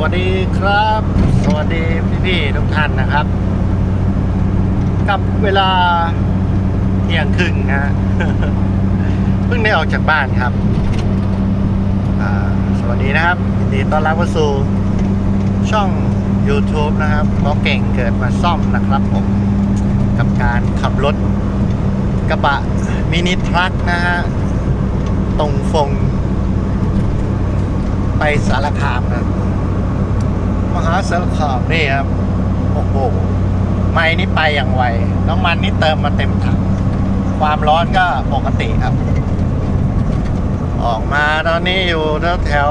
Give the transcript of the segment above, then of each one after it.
วัสดีครับ สวัสดีพี่ๆทุกท่านนะครับ กับเวลาเที่ยงครึ่งนะฮะเพิ่งได้ออกจากบ้านครับสวัสดีนะครับยินดีต้อนรับเข้าสู่ช่อง YouTube นะครับก็เก่งเกิดมาซ่อมนะครับผม กับการขับรถกระบะมินิทรัคนะฮะตรงฟงไปสารคามนะ มหาสารคามนี่ครับโอ้โหไม่นี่ไปอย่างไวน้ำมันนี่เติมมาเต็มถังความร้อนก็ปกติครับ ออกมาตอนนี้อยู่แถว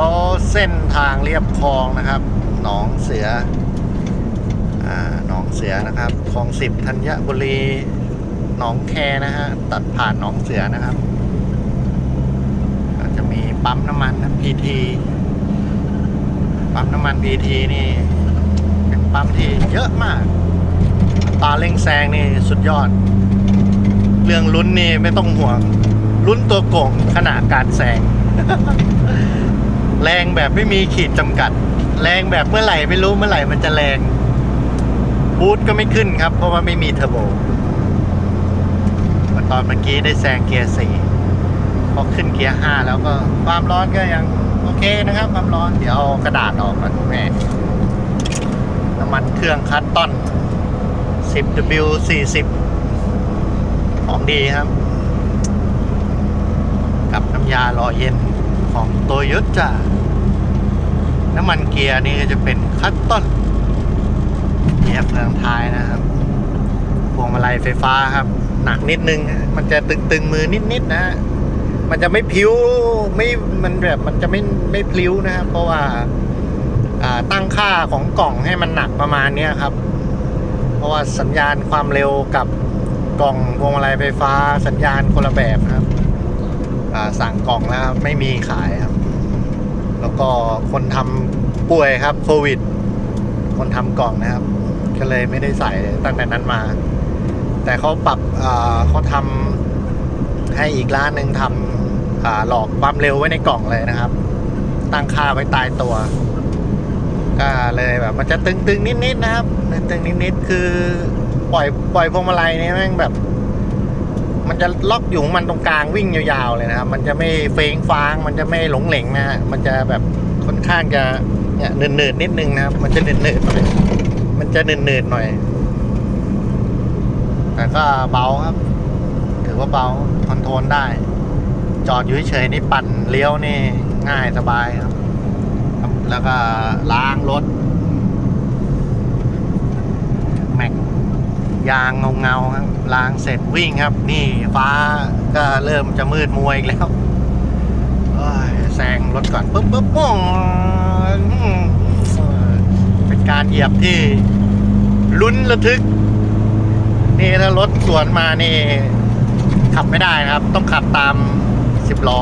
เส้นทางเรียบคลองนะครับ หนองเสืออ่าหนองเสือนะครับคลองสิบธัญบุรีหนองแคนะฮะตัดผ่านหนองเสือนะครับ ก็จะมีปั๊มน้ำมันพีที ปั๊มน้ำมันพีทีนี่เป็นปั๊มที่เยอะมาก ตาเร่งแซงนี่สุดยอด เรื่องลุ้นนี่ไม่ต้องห่วง ลุ้นตัวโก่งขณะการแซง แรงแบบไม่มีขีดจำกัด แรงแบบเมื่อไหร่ไม่รู้เมื่อไหร่มันจะแรง บูทก็ไม่ขึ้นครับ เพราะว่าไม่มีเทอร์โบตอนเมื่อกี้ได้แซงเกียร์สี่พอขึ้นเกียร์ห้าแล้วก็ความร้อนก็ยัง โอเคนะครับความร้อนเดี๋ยวเอากระดาษออกก่อนแม่น้ำมันเครื่องคัตตอน 10W 40 ของดีครับ กับน้ำยาหล่อเย็นของโตโยต้าน้ำมันเกียร์นี่ก็จะเป็นคัตตอนเกียร์เฟืองท้ายนะครับพวงมาลัยไฟฟ้าครับ หนักนิดนึง มันจะตึงๆมือนิดๆนะฮะ มันจะไม่พิ้วไม่มันแบบมันจะไม่ไม่พลิ้วนะครับเพราะว่าตั้งค่าของกล่องให้มันหนักประมาณเนี้ยครับ เพราะว่าสัญญาณความเร็วกับกล่องพวงมาลัยไฟฟ้าสัญญาณคนละแบบนะครับสั่งกล่องแล้วครับไม่มีขายครับ แล้วก็คนทำป่วยครับโควิด คนทำกล่องนะครับ ก็เลยไม่ได้ใส่ตั้งแต่นั้นมา แต่เขาปรับเขาทำให้อีกร้านหนึ่งทำอ่า หลอกความเร็วไว้ในกล่องเลยนะครับ ตั้งค่าไว้ตายตัว ก็เลยแบบมันจะตึงๆนิดๆนะครับตึงๆนิดๆคือปล่อยปล่อยพวงมาลัยนี่แม่งแบบ มันจะล็อกอยู่ของมันตรงกลางวิ่งยาวๆเลยนะครับ มันจะไม่เฟ้งฟาง มันจะไม่หลงเหลงนะฮะมันจะแบบค่อนข้างจะเนี่ยเนืดๆนิดนึงนะครับ มันจะเนืดๆหน่อยมันจะเนืดๆหน่อยแต่ก็เบาครับ ถือว่าเบาคอนโทรลได้ จอดอยู่เฉยๆนี่ปั่นเลี้ยวนี่ง่ายสบายครับ แล้วก็ล้างรถ แม็กยางเงาเงาๆครับล้างเสร็จวิ่งครับ นี่ฟ้าก็เริ่มจะมืดมัวอีกแล้วแซงรถก่อนปุ๊บปุ๊บปุ้งเป็นการเหยียบที่ลุ้นระทึก นี่ถ้ารถสวนมานี่ขับไม่ได้นะครับ ต้องขับตาม สิบล้อ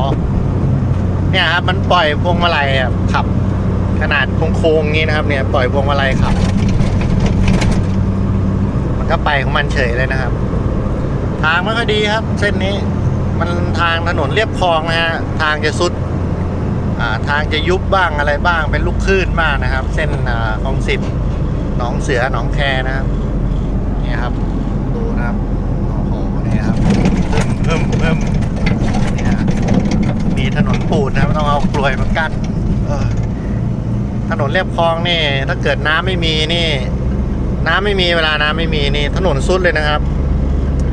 เนี่ยครับมันปล่อยพวงมาลัยขับ ขนาดโค้งๆนี้นะครับ เนี่ยปล่อยพวงมาลัยขับ มันก็ไปของมันเฉยเลยนะครับ ทางไม่ค่อยดีครับ เส้นนี้ มันทางถนนเรียบคลองนะฮะทางจะสุดาทางจะยุบบ้างอะไรบ้างเป็นลูกคลื่นบ้างนะครับ เส้นคลองสิบหนองเสือหนองแคนะครับเนี่ยครับ ดูนะครับโอ้โหนี่ครับเพิ่มเพิ่มเพิ่ม มีถนนปูนนะต้องเอากลวยมากั้นถนนเรียบคลองนี่ ถ้าเกิดน้ำไม่มีนี่ น้ำไม่มีเวลาน้ำไม่มีนี่ถนนซุดเลยนะครับ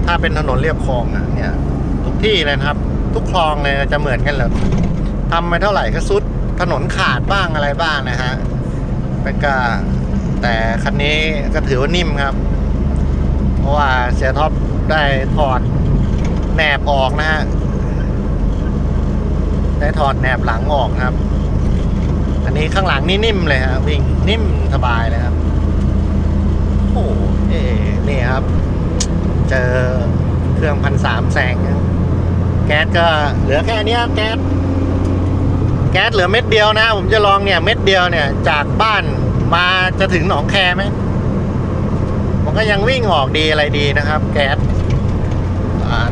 ถ้าเป็นถนนเรียบคลองนะเนี่ย ทุกที่เลยครับ ทุกคลองเลยจะเหมือนกันเลยทำไปเท่าไหร่ก็ซุด ถนนขาดบ้างอะไรบ้างนะฮะเป็นก็แต่คันนี้ก็ถือว่านิ่มครับ เพราะว่าเสียท็อปได้ถอดแหนบออกนะฮะ ได้ถอดแหนบหลังออกนะครับ อันนี้ข้างหลังนี่นิ่มเลยครับวิ่งนิ่มสบายเลยครับ โอ้เอ๊ะนี่ครับ เจอเครื่องพันสามแสง แก๊สก็เหลือแค่นี้แก๊สแก๊สเหลือเม็ดเดียวนะ ผมจะลองเนี่ย เม็ดเดียวเนี่ย จากบ้านมาจะถึงหนองแคไหมมันก็ยังวิ่งออกดีอะไรดีนะครับ แก๊ส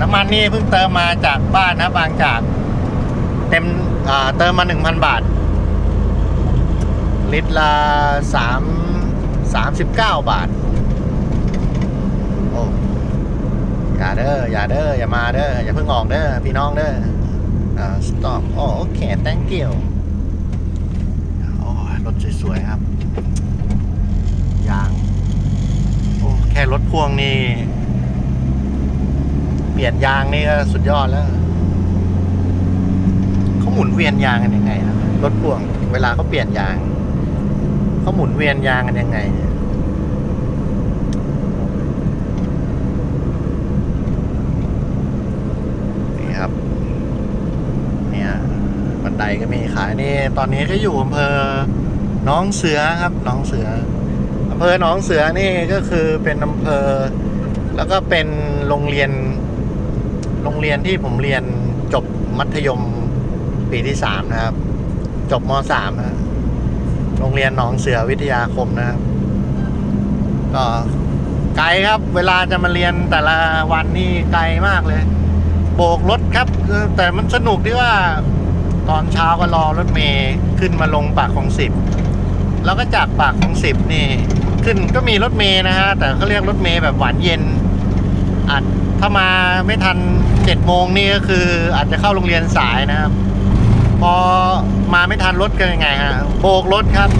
น้ำมันนี่เพิ่งเติมมาจากบ้านนะบางจาก เต็มเติมมาหนึ่งพันบาท ลิตรละสามสามสิบเก้าบาท โอ้อย่าเด้ออย่าเด้ออย่ามาเด้ออย่าเพิ่งออกเด้อพี่น้องเด้ออ่า stop โอโอเค thank you โอ้รถสวยๆครับยางโอ้แค่รถพ่วงนี่ เปลี่ยนยางนี่ก็สุดยอดแล้ว หมุนเวียนยางกันยังไงนะรถพ่วงเวลาเขาเปลี่ยนยางเขาหมุนเวียนยางกันยังไงนี่ครับ เนี่ยบันไดก็มีขายนี่ตอนนี้ก็อยู่อำเภอหน้องเสือครับหน้องเสืออำเภอหนองเสือนี่ก็คือเป็นอำเภอ แล้วก็เป็นโรงเรียน โรงเรียนที่ผมเรียนจบมัธยม ปีที่สามนะครับ จบมสามนะโรงเรียนหนองเสือวิทยาคมนะครับ ก็ไกลครับ เวลาจะมาเรียนแต่ละวันนี่ไกลมากเลย โบกรถครับเออแต่มันสนุกที่ว่า ตอนเช้าก็รอรถเมย์ขึ้นมาลงปากของสิบแล้วก็จากปากของสิบนี่ ขึ้นก็มีรถเมย์นะฮะ แต่เขาเรียกรถเมย์แบบหวานเย็นอาจถ้ามาไม่ทันเจ็ดโมงนี่ก็คืออาจจะเข้าโรงเรียนสายนะครับ พอมาไม่ทันรถกันยังไงฮะโบกรถครับ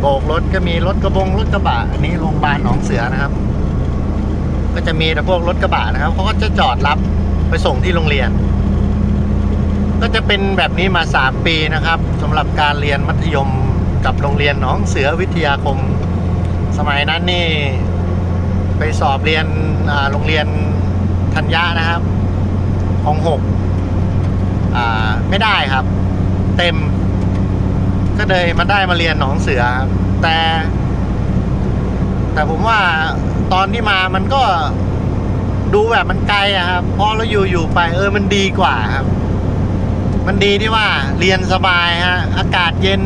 โบกรถก็มีรถกระบงรถกระบะอันนี้โรงพยาบาลหนองเสือนะครับ ก็จะมีแต่พวกรถกระบะนะครับเขาก็จะจอดรับไปส่งที่โรงเรียน ก็จะเป็นแบบนี้มาสามปีนะครับสำหรับการเรียนมัธยมกับโรงเรียนหนองเสือวิทยาคม สมัยนั้นนี่ ไปสอบเรียนโรงเรียนธัญญานะครับ ของหกไม่ได้ครับ เต็ม ก็เลยมาได้มาเรียนหนองเสือครับแต่ แต่ผมว่าตอนที่มามันก็ดูแบบมันไกลอะครับพอเราอยู่อยู่ไป เออมันดีกว่าครับ มันดีที่ว่าเรียนสบายฮะอากาศเย็น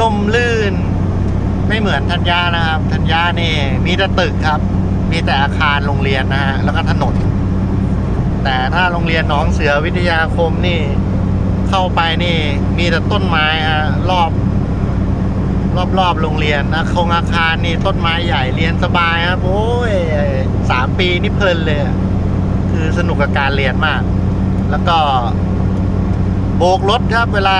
ลมลื่น ไม่เหมือนธัญญานะครับธัญญานี่ มีแต่ตึกครับ มีแต่อาคารโรงเรียนนะฮะแล้วก็ถนนแต่ถ้าโรงเรียนหนองเสือวิทยาคมนี่ เข้าไปนี่มีแต่ต้นไม้ฮะรอบ รอบรอบโรงเรียนนะโครงอาคารนี่ต้นไม้ใหญ่เรียนสบายครับ โอ้ยสามปีนี่เพลินเลย คือสนุกกับการเรียนมาก แล้วก็ โบกรถครับ เวลา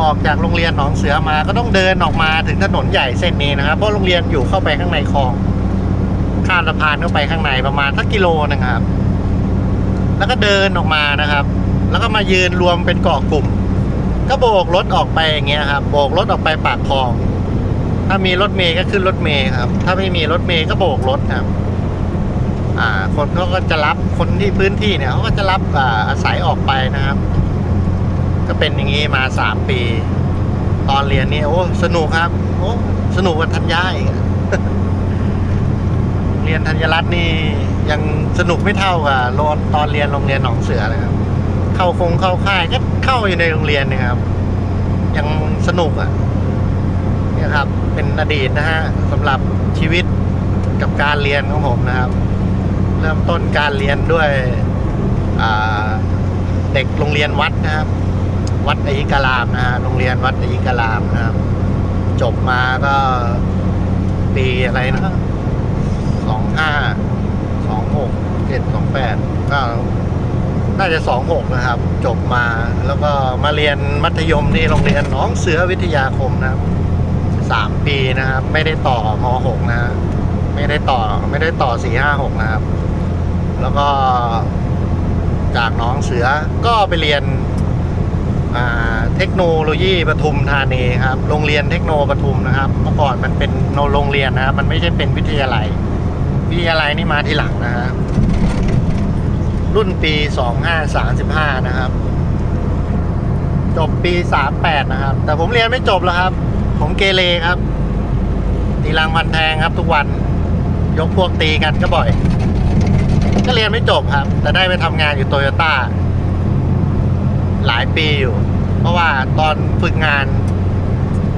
ออกจากโรงเรียนหนองเสือมา ก็ต้องเดินออกมาถึงถนนใหญ่เส้นนี้นะครับเพราะโรงเรียนอยู่เข้าไปข้างในคลองข้ามสะพานเข้าไปข้างในประมาณสักกิโลนึงครับ แล้วก็เดินออกมานะครับ แล้วก็มายืนรวมเป็นเกาะกลุ่ม ก็โบกรถออกไปอย่างเงี้ยครับ โบกรถออกไปปากคลอง ถ้ามีรถเมย์ก็ขึ้นรถเมย์ครับ ถ้าไม่มีรถเมย์ก็โบกรถครับ อ่า คนเขาก็จะรับคนที่พื้นที่เนี่ยเขาก็จะรับอ่าอาศัยออกไปนะครับ ก็เป็นอย่างนี้มาสามปี ตอนเรียนนี่โอ้สนุกครับ โอ้สนุกกว่าธัญญาอีกอะเรียนธัญรัตน์นี่ยังสนุกไม่เท่ากับตอนเรียนโรงเรียนหนองเสือเลยครับ เข้าคงเข้าค่ายก็เข้าอยู่ในโรงเรียนเนะครับ ยังสนุกอะเนี่ยครับ เป็นอดีตนะฮะสำหรับชีวิตกับการเรียนของผมนะครับ เริ่มต้นการเรียนด้วยเด็กโรงเรียนวัดนะครับ วัดอิการามนะฮะโรงเรียนวัดอิการามนะครับ จบมาก็ปีอะไรนะสองห้าสองหกเจ็ดสองแปดก็ น่าจะสองหกนะครับ จบมาแล้วก็มาเรียนมัธยมที่โรงเรียนน้องเสือวิทยาคมนะครับสามปีนะครับ ไม่ได้ต่อมหกนะไม่ได้ต่อไม่ได้ต่อสี่ห้าหกนะครับ แล้วก็จากน้องเสือก็ไปเรียนเทคโนโลยีปทุมธานีครับ โรงเรียนเทคโนปทุมนะครับ เมื่อก่อนมันเป็นโรงเรียนนะครับ มันไม่ใช่เป็นวิทยาลัย วิทยาลัยนี่มาทีหลังนะฮะ รุ่นปีสองห้าสามสิบห้านะครับ จบปีสามแปดนะครับ แต่ผมเรียนไม่จบแล้วครับ ผมเกเรครับ ตีรังพันแทงครับทุกวัน ยกพวกตีกันก็บ่อย ก็เรียนไม่จบครับ แต่ได้ไปทำงานอยู่โตโยต้าหลายปีอยู่ เพราะว่าตอนฝึกงาน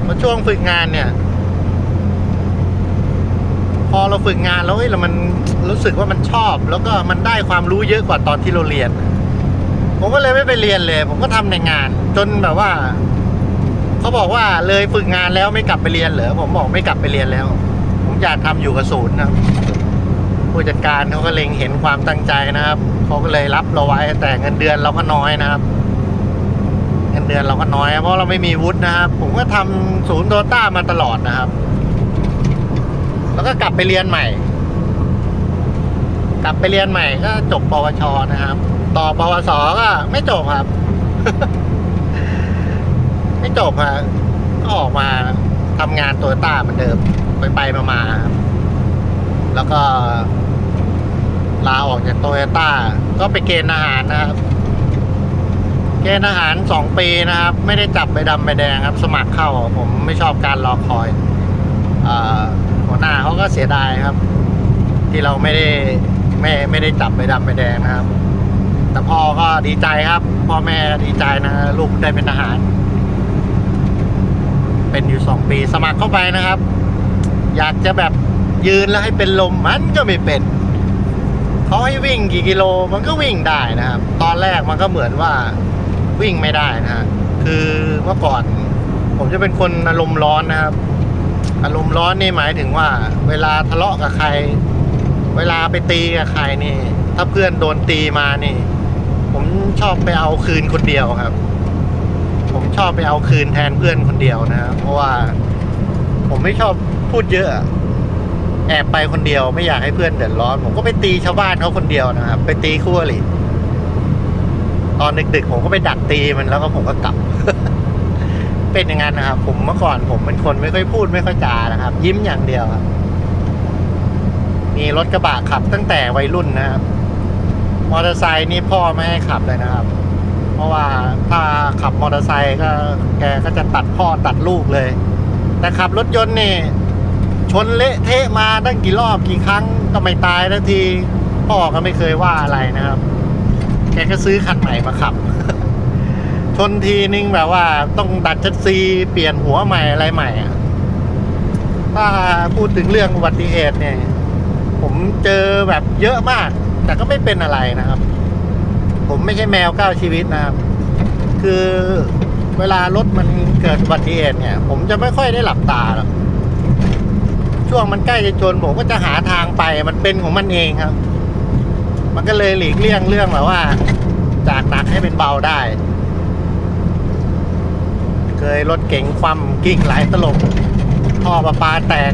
พอช่วงฝึกงานเนี่ย พอเราฝึกงานแล้วเฮ้ยเรามัน รู้สึกว่ามันชอบ แล้วก็มันได้ความรู้เยอะกว่าตอนที่เราเรียน ผมก็เลยไม่ไปเรียนเลย ผมก็ทำในงาน จนแบบว่าเขาบอกว่าเลยฝึกงานแล้วไม่กลับไปเรียนเหรอผมบอกไม่กลับไปเรียนแล้ว ผมอยากทำอยู่กับศูนย์นะผู้จัดการเขาก็เล็งเห็นความตั้งใจนะครับเขาก็เลยรับเราไว้แต่เงินเดือนเราก็น้อยนะครับเงินเดือนเราก็น้อย เพราะเราไม่มีวุฒินะครับ ผมก็ทำศูนย์โตต้ามาตลอดนะครับ แล้วก็กลับไปเรียนใหม่ กลับไปเรียนใหม่ก็จบปวชนะครับ ต่อปวสก็ไม่จบครับ ไม่จบฮะก็ออกมาทำงานโตโยต้าเหมือนเดิมไปไปมามาๆแล้วก็ลาออกจากโตโยต้าก็ไปเกณฑ์อาหารนะครับ เกณฑ์อาหารสองปีนะครับ ไม่ได้จับใบดำใบแดงครับ สมัครเข้าผมไม่ชอบการรอคอยอหัวหน้าเขาก็เสียดายครับ ที่เราไม่ได้ ไม่ไม่ได้จับใบดำใบแดงนะครับ แต่พ่อก็ดีใจครับพ่อแม่ดีใจนะลูกได้เป็นทหาร เป็นอยู่สองปีสมัครเข้าไปนะครับ อยากจะแบบยืนแล้วให้เป็นลมมันก็ไม่เป็นเขาให้วิ่งกี่กิโลมันก็วิ่งได้นะครับ ตอนแรกมันก็เหมือนว่าวิ่งไม่ได้นะฮะคือเมื่อก่อน ผมจะเป็นคนอารมณ์ร้อนนะครับ อารมณ์ร้อนนี่หมายถึงว่า เวลาทะเลาะกับใคร เวลาไปตีกับใครนี่ ถ้าเพื่อนโดนตีมานี่ ผมชอบไปเอาคืนคนเดียวครับ ผมชอบไปเอาคืนแทนเพื่อนคนเดียวนะครับเพราะว่า ผมไม่ชอบพูดเยอะ แอบไปคนเดียวไม่อยากให้เพื่อนเดือดร้อน ผมก็ไปตีชาวบ้านเขาคนเดียวนะครับ ไปตีคู่อริตอนดึกๆผมก็ไปดักตีมันแล้วก็ผมก็กลับ เป็นอย่างนั้นนะครับ ผมเมื่อก่อนผมเป็นคนไม่ค่อยพูดไม่ค่อยจานะครับ ยิ้มอย่างเดียวครับ มีรถกระบะขับตั้งแต่วัยรุ่นนะครับ มอเตอร์ไซค์นี่พ่อไม่ให้ขับเลยนะครับ เพราะว่าถ้าขับมอเตอร์ไซค์ก็แกก็จะตัดพ่อตัดลูกเลย แต่ขับรถยนต์นี่ชนเละเทะมาตั้งกี่รอบกี่ครั้งก็ไม่ตายทันทีพ่อก็ไม่เคยว่าอะไรนะครับ แกก็ซื้อคันใหม่มาขับ ชนทีนึงแบบว่าต้องดัดชัดซีเปลี่ยนหัวใหม่อะไรใหม่อะถ้าพูดถึงเรื่องอุบัติเหตุเนี่ย ผมเจอแบบเยอะมาก แต่ก็ไม่เป็นอะไรนะครับ ผมไม่ใช่แมวเก้าชีวิตนะครับ คือเวลารถมันเกิดอุบัติเหตุเนี่ย ผมจะไม่ค่อยได้หลับตาหรอกช่วงมันใกล้จะชนผมก็จะหาทางไปมันเป็นของมันเองครับ มันก็เลยหลีกเลี่ยงเรื่องแบบว่า จากหนักให้เป็นเบาได้ เคยรถเก๋งคว่ำกิ่งหลายตลบท่อประปาแตก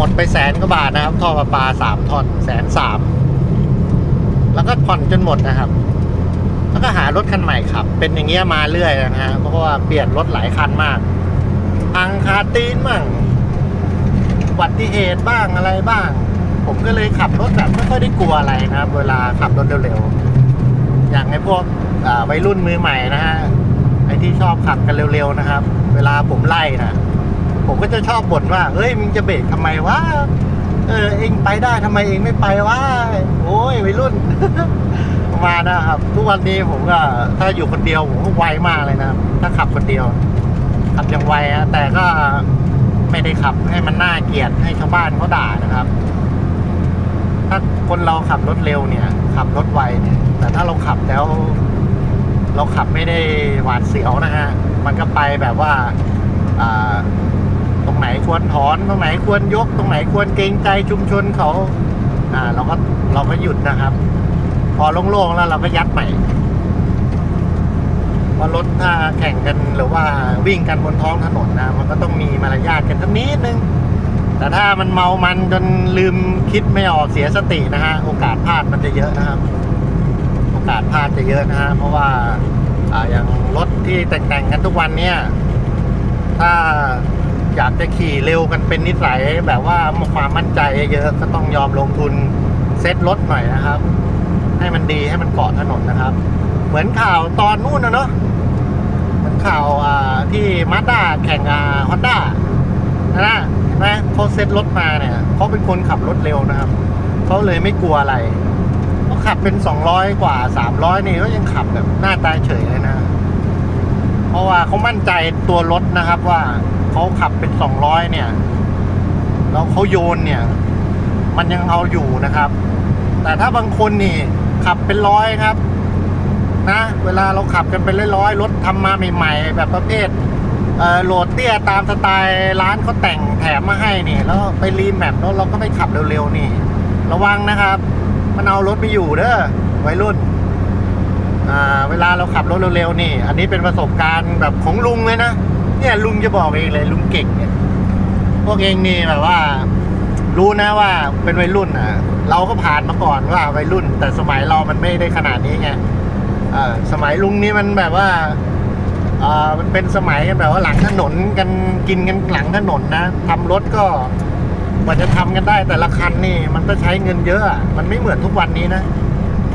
หมดไปแสนกว่าบาทนะครับ ท่อประปาสามท่อนแสนสามแล้วก็ผ่อนจนหมดนะครับ แล้วก็หารถคันใหม่ขับ เป็นอย่างเงี้ยมาเรื่อยนะฮะเพราะว่าเปลี่ยนรถหลายคันมากพังคาตีนมั่งอุบัติเหตุบ้างอะไรบ้าง ผมก็เลยขับรถแบบไม่ค่อยได้กลัวอะไรนะครับ เวลาขับรถเร็วๆ อย่างไอ้พวกอ่าวัยรุ่นมือใหม่นะฮะไอ้ที่ชอบขับกันเร็วๆนะครับ เวลาผมไล่นะ ผมก็จะชอบบ่นว่า เฮ้ยมึงจะเบรกทำไมวะ เออเองไปได้ทำไมเองไม่ไปวะ โอ้ยวัยรุ่น มานะครับ ทุกวันนี้ผมก็ถ้าอยู่คนเดียวผมก็ไวมากเลยนะ ถ้าขับคนเดียว ขับยังไวอะแต่ก็ไม่ได้ขับให้มันน่าเกลียดให้ชาวบ้านเขาด่านะครับ ถ้าคนเราขับรถเร็วเนี่ย ขับรถไวเนี่ย แต่ถ้าเราขับแล้ว เราขับไม่ได้หวาดเสียวนะฮะ มันก็ไปแบบว่า รงไหนควรถอน ตรงไหนควรยก ตรงไหนควรเกรงใจชุมชนเขาอ่าเราก็เราก็หยุดนะครับ พอโล่งๆแล้วเราก็ยัดใหม่พรารถถ้าแข่งกันหรือว่าวิ่งกันบนท้องถนนนะมันก็ต้องมีมารยาทกันสักนิดนึง แต่ถ้ามันเมามันจนลืมคิดไม่ออกเสียสตินะฮะโอกาสพลาดมันจะเยอะนะครับ โอกาสพลาดจะเยอะนะฮะเพราะว่าอ่าอย่างรถที่แต่งๆกันทุกวันเนี่ย ถ้า อยากจะขี่เร็วกันเป็นนิสัยแบบว่าความมั่นใจเยอะก็ต้องยอมลงทุนเซ็ตรถหน่อยนะครับ ให้มันดีให้มันเกาะถนนนะครับ เหมือนข่าวตอนนู้นนะเนาะเหมือนข่าวที่มาด้าแข่งฮอนด้านะนะเห็นไหมเขาเซ็ตรถมาเนี่ยเขาเป็นคนขับรถเร็วนะครับเขาเลยไม่กลัวอะไรเขาขับเป็นสองร้อยกว่าสามร้อยนี่ก็ยังขับแบบหน้าตาเฉยเลยนะ เพราะว่าเขามั่นใจตัวรถนะครับว่า เขาขับเป็นสองร้อยเนี่ย แล้วเขาโยนเนี่ย มันยังเอาอยู่นะครับ แต่ถ้าบางคนนี่ขับเป็นร้อยครับ นะ เวลาเราขับกันเป็นร้อยๆรถทำมาใหม่ๆ แบบประเภทเโหลดเตี้ยตามสไตล์ร้านเขาแต่งแถมมาให้นี่แล้วไปรีแมปแล้วเราก็ไปขับเร็วๆนี่ ระวังนะครับ มันเอารถไปอยู่เด้อวัยรุ่นเวลาเราขับรถเร็วๆนี่ อันนี้เป็นประสบการณ์แบบของลุงเลยนะ เนี่ยลุงจะบอกเองเลยลุงเก่งเนี่ย พวกเองนี่แบบว่า รู้นะว่าเป็นวัยรุ่นอะ เราก็ผ่านมาก่อนว่าวัยรุ่น แต่สมัยเรามันไม่ได้ขนาดนี้ไงเออสมัยลุงนี่มันแบบว่าเออมันเป็นสมัยแบบว่าหลังถนนกันกินกันหลังถนนนะทำรถก็กว่าจะทำกันได้แต่ละคันนี่ มันก็ใช้เงินเยอะอะ มันไม่เหมือนทุกวันนี้นะ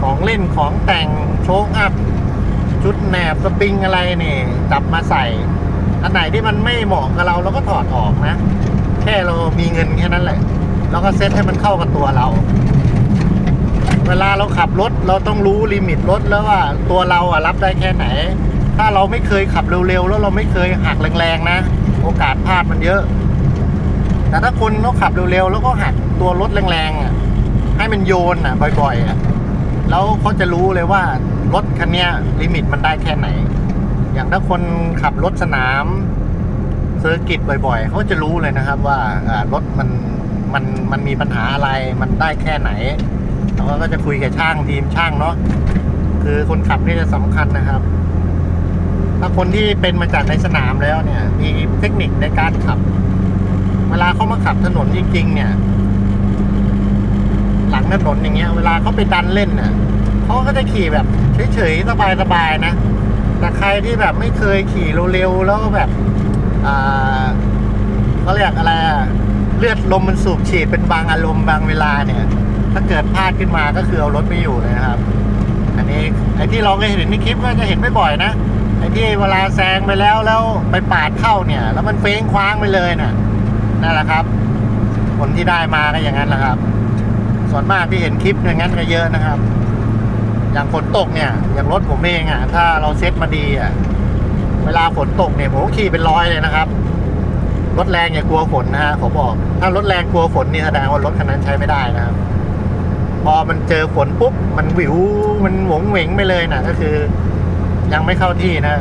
ของเล่นของแต่งโชคอัพชุดแหนบสปริงอะไรนี่ จับมาใส่ อันไหนที่มันไม่เหมาะกับเราเราก็ถอดออกนะ แค่เรามีเงินแค่นั้นแหละแล้วก็เซ็ตให้มันเข้ากับตัวเรา เวลาเราขับรถเราต้องรู้ลิมิตรถแล้วว่าตัวเราอะรับได้แค่ไหน ถ้าเราไม่เคยขับเร็วๆแล้วเราไม่เคยหักแรงๆนะ โอกาสพลาดมันเยอะ แต่ถ้าคนเขาขับเร็วๆแล้วก็หักตัวรถแรงๆอะให้มันโยนอะบ่อยๆอะแล้วเขาจะรู้เลยว่ารถคันนี้ลิมิตมันได้แค่ไหน ถ้าคนขับรถสนามเซอร์กิตบ่อยๆ เขาจะรู้เลยนะครับ ว่ารถมันมันมันมีปัญหาอะไรมันได้แค่ไหนแล้วก็จะคุยกับช่างทีมช่างเนาะคือคนขับนี่จะสำคัญนะครับ ถ้าคนที่เป็นมาจากในสนามแล้วเนี่ย มีเทคนิคในการขับ เวลาเขามาขับถนนจริงๆเนี่ย หลังถนนอย่างเงี้ย เวลาเขาไปดันเล่นเนี่ยเขาก็จะขี่แบบเฉยๆสบายๆนะ แต่ใครที่แบบไม่เคยขี่เร็วๆแล้วแบบอ่าเขาเรียกอะไรอะเลือดลมมันสูบฉีดเป็นบางอารมณ์บางเวลาเนี่ย ถ้าเกิดพลาดขึ้นมาก็คือเอารถไม่อยู่เลยนะครับ อันนี้ไอ้ที่เราเคยเห็นในคลิปก็จะเห็นไม่บ่อยนะไอ้ที่เวลาแซงไปแล้วแล้วไปปาดเข้าเนี่ย แล้วมันเฟ้งคว้างไปเลยน่ะนั่นแหละครับ ผลที่ได้มาก็อย่างนั้นแหละครับ ส่วนมากที่เห็นคลิปอย่างนั้นก็เยอะนะครับ อย่างฝนตกเนี่ย อย่างรถผมเองอะ ถ้าเราเซ็ตมาดีอะ เวลาฝนตกเนี่ยผมขี่เป็นร้อยเลยนะครับ รถแรงอย่ากลัวฝนนะฮะผมบอก ถ้ารถแรงกลัวฝนนี่แสดงว่ารถคันนั้นใช้ไม่ได้นะครับ พอมันเจอฝนปุ๊บ มันวิว มันหวงเหวงไปเลยนะก็คือ ยังไม่เข้าที่นะ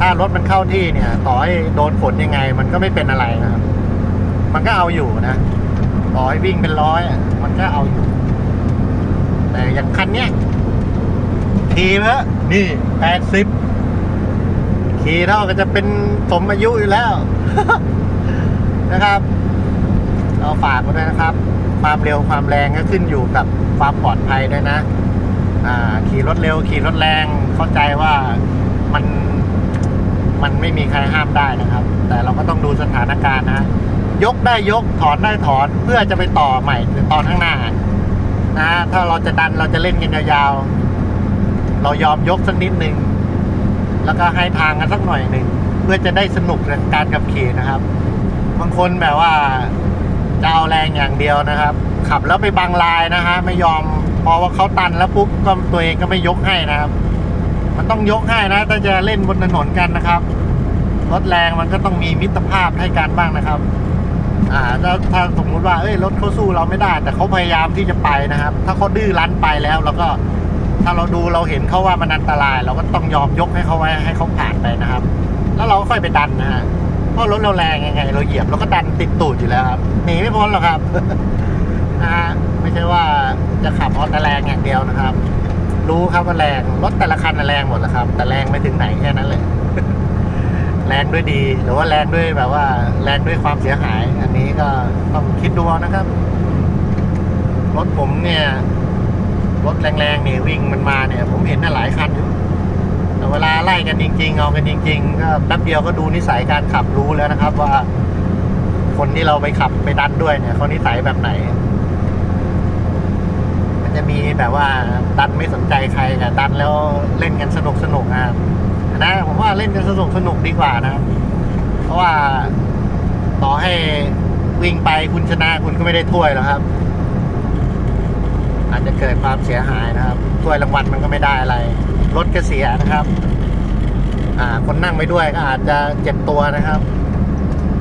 ถ้ารถมันเข้าที่เนี่ย ต่อให้โดนฝนยังไง มันก็ไม่เป็นอะไรนะครับ มันก็เอาอยู่นะต่อให้วิ่งเป็นร้อยอะมันก็เอาอยู่ แต่อย่างคันเนี้ย ขี่เถอะนี่แปดสิบขี่เท่าก็จะเป็นสมอายุอยู่แล้ว นะครับ เราฝากไว้ด้วยนะครับ ความเร็วความแรงก็ขึ้นอยู่กับความปลอดภัยด้วยนะขี่รถเร็วขี่รถแรงเข้าใจว่ามันมันไม่มีใครห้ามได้นะครับ แต่เราก็ต้องดูสถานการณ์นะ ยกได้ยกถอนได้ถอนเพื่อจะไปต่อใหม่ในตอนข้างหน้านะถ้าเราจะดันเราจะเล่นกันยาวๆ เรายอมยกสักนิดหนึ่งแล้วก็ให้ทางกันสักหน่อยหนึ่งเพื่อจะได้สนุกกับการขับขี่นะครับ บางคนแบบว่าจะเอาแรงอย่างเดียวนะครับ ขับแล้วไปบังลายนะฮะไม่ยอมพอว่าเขาตันแล้วปุ๊บก็ตัวเองก็ไม่ยกให้นะครับ มันต้องยกให้นะถ้าจะเล่นบนถนนกันนะครับรถแรงมันก็ต้องมีมิตรภาพให้กันบ้างนะครับอ่าถ้าถ้าสมมุติว่าเอ้ยรถเขาสู้เราไม่ได้ แต่เขาพยายามที่จะไปนะครับ ถ้าเขาดื้อรั้นไปแล้วเราก็ ถ้าเราดูเราเห็นเขาว่ามันอันตราย เราก็ต้องยอมยกให้เขาไว้ให้เขาผ่านไปนะครับ แล้วเราก็ค่อยไปดันนะฮะเพราะรถเราแรงยังไง เราเหยียบเราก็ดันติดตูดอยู่แล้วครับหนีไม่พ้นหรอกครับนะฮะไม่ใช่ว่าจะขับเอาแต่แรงอย่างเดียวนะครับ รู้ครับว่าแรงรถแต่ละคันน่ะแรงหมดแหละครับ แต่แรงไม่ถึงไหนแค่นั้นเลยแรงด้วยดีหรือว่าแรงด้วยแบบว่า แรงด้วยความเสียหาย อันนี้ก็ต้องคิดดูนะครับรถผมเนี่ย รถแรงๆเนี่ยวิ่งมันมาเนี่ย ผมเห็นน่ะหลายคันอยู่แต่เวลาไล่กันจริง ๆ เอากันจริง ๆ ก็แป๊บเดียวก็ดูนิสัยการขับรู้แล้วนะครับ ว่า คนที่เราไปขับไปดันด้วยเนี่ยเขานิสัยแบบไหน มันจะมีแบบว่าดันไม่สนใจใครแต่ดันแล้วเล่นกันสนุกสนุกๆนะนะผมว่าเล่นกันสนุกสนุกดีกว่านะ เพราะว่าต่อให้วิ่งไปคุณชนะคุณก็ไม่ได้ถ้วยหรอกครับ อาจจะเกิดความเสียหายนะครับถ้วยรางวัลมันก็ไม่ได้อะไร รถก็เสียนะครับ อ่า คนนั่งไปด้วยก็อาจจะเจ็บตัวนะครับ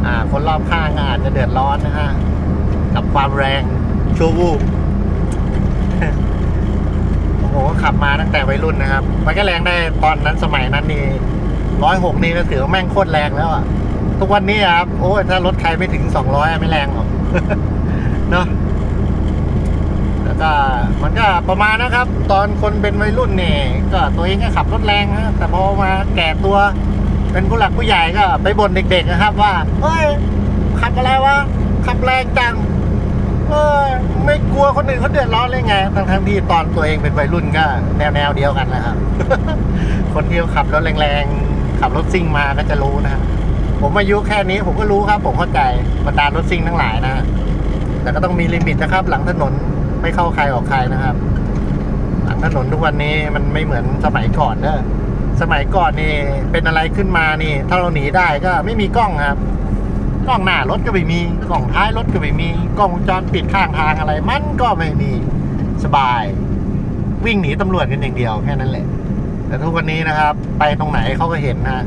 อ่า คนรอบข้างก็อาจจะเดือดร้อนนะฮะ กับความแรงชั่ววูบผมก็ขับมาตั้งแต่วัยรุ่นนะครับ มันก็แรงได้ตอนนั้นสมัยนั้นนี่ร้อยหกนี่ก็ถือว่าแม่งโคตรแรงแล้วอะ ทุกวันนี้ครับ โอ้ยถ้ารถใครไม่ถึงสองร้อยไม่แรงหรอก เนาะ ก็มันก็ประมาณนะครับ ตอนคนเป็นวัยรุ่นเนี่ยก็ตัวเองก็ขับรถแรงนะแต่พอมาแก่ตัว เป็นผู้หลักผู้ใหญ่ก็ไปบ่นเด็กๆนะครับ ว่าเฮ้ยขับอะไรวะขับแรงจังเออไม่กลัวคนอื่นเขาเดือดร้อนเลยไงทั้งทั้งที่ตอนตัวเองเป็นวัยรุ่นก็แนวแนวเดียวกันนะครับ คนที่ขับรถแรงๆ ขับรถซิ่งมาก็จะรู้นะผมอายุแค่นี้ผมก็รู้ครับ ผมเข้าใจบรรดารถซิ่งทั้งหลายนะ แต่ก็ต้องมีลิมิตนะครับ หลังถนน ไม่เข้าใครออกใครนะครับหลังถนนทุกวันนี้มันไม่เหมือนสมัยก่อนเนอะสมัยก่อนนี่เป็นอะไรขึ้นมานี่ ถ้าเราหนีได้ก็ไม่มีกล้องครับกล้องหน้ารถก็ไม่มีกล้องท้ายรถก็ไม่มีกล้องวงจรปิดข้างทางอะไร มันก็ไม่มีสบาย วิ่งหนีตำรวจกันอย่างเดียวแค่นั้นแหละ แต่ทุกวันนี้นะครับ ไปตรงไหนเขาก็เห็นนะ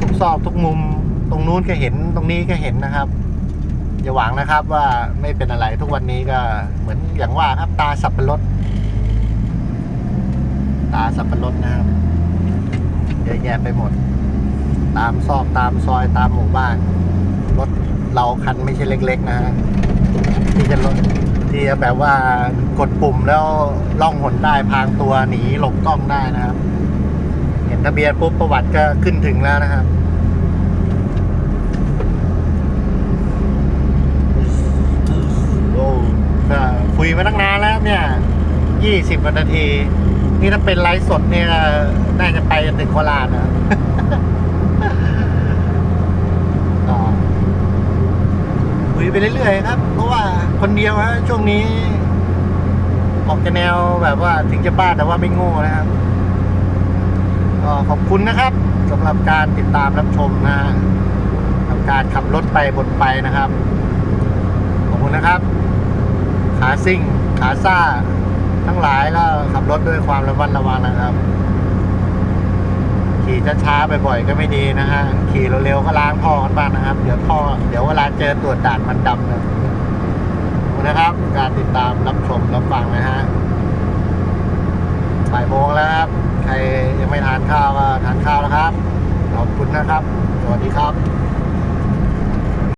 ทุกซอกทุกมุม ตรงนู้นก็เห็นตรงนี้ก็เห็นนะครับ อย่าหวังนะครับว่าไม่เป็นอะไรทุกวันนี้ก็เหมือนอย่างว่าครับ ตาสับปะรดตาสับปะรดนะครับเยอะแยะไปหมด ตามซอกตามซอยตามหมู่บ้าน รถเราคันไม่ใช่เล็ก ๆ นะฮะที่จะรถที่จะแบบว่ากดปุ่มแล้วล่องหนได้พางตัวหนีหลบกล้องได้นะครับ เห็นทะเบียนปุ๊บประวัติก็ขึ้นถึงแล้วนะครับ โอ้ก็คุ ยมาตั้งนานแล้วเนี่ยยี่สิบกว่านาที นี่ถ้าเป็นไลฟ์สดเนี่ยน่าจะไปถึงโคราชนะคุยไปเรื่อยๆครับ เพราะว่าคนเดียวฮะช่วงนี้ ออกจะแนวแบบว่าถึงจะบ้าแต่ว่าไม่โง่นะครับก็ขอบคุณนะครับสำหรับการติดตามรับชมนะกับการขับรถไปบนไปนะครับ ขอบคุณนะครับ ขาซิ่ง ขาซ่า ทั้งหลายก็ขับรถด้วยความระมัดระวังนะครับ ขี่ช้าๆบ่อยๆก็ไม่ดีนะฮะ ขี่เร็วๆก็ล้างท่อกันบ้างนะครับ เดี๋ยวท่อ เดี๋ยวเวลาเจอตรวจด่านมันดำนะนะครับ การติดตามรับชมรับฟังนะฮะบ่ายโมงแล้วครับ ใครยังไม่ทานข้าวก็ทานข้าวแล้วครับ ขอบคุณนะครับ สวัสดีครับ